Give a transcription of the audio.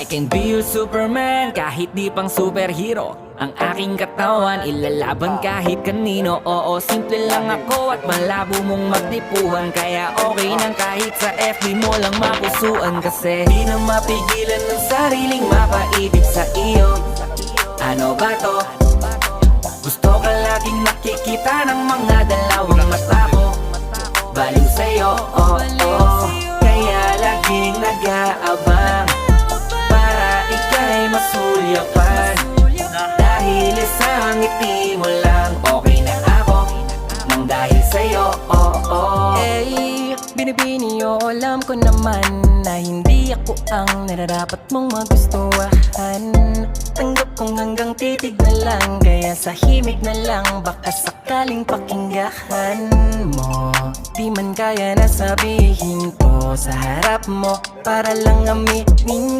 I can be your Superman kahit di pang superhero. Ang aking katawan ilalaban kahit kanino. Oo, simple lang ako at malabo mong magdipuhan Kaya okay nang kahit sa FB mo lang mapusuan. Kasi di na mapigilan ng sariling mapaibig sa iyo. Ano ba to? Gusto ka laging nakikita ng mga dalawang mata ko. Baliw sa'yo, oh, oh masulyapan Dahil isang ngiti mo lang Okay na ako. Nang dahil sa'yo, oh, oh Eh, binibini o alam ko naman Na hindi ako ang nararapat mong magustuhan. Tanggap kong hanggang titig na lang Kaya sa himig na lang Baka sakaling pakinggahan mo. Di man kaya na sabihin ko sa harap mo Para lang aminin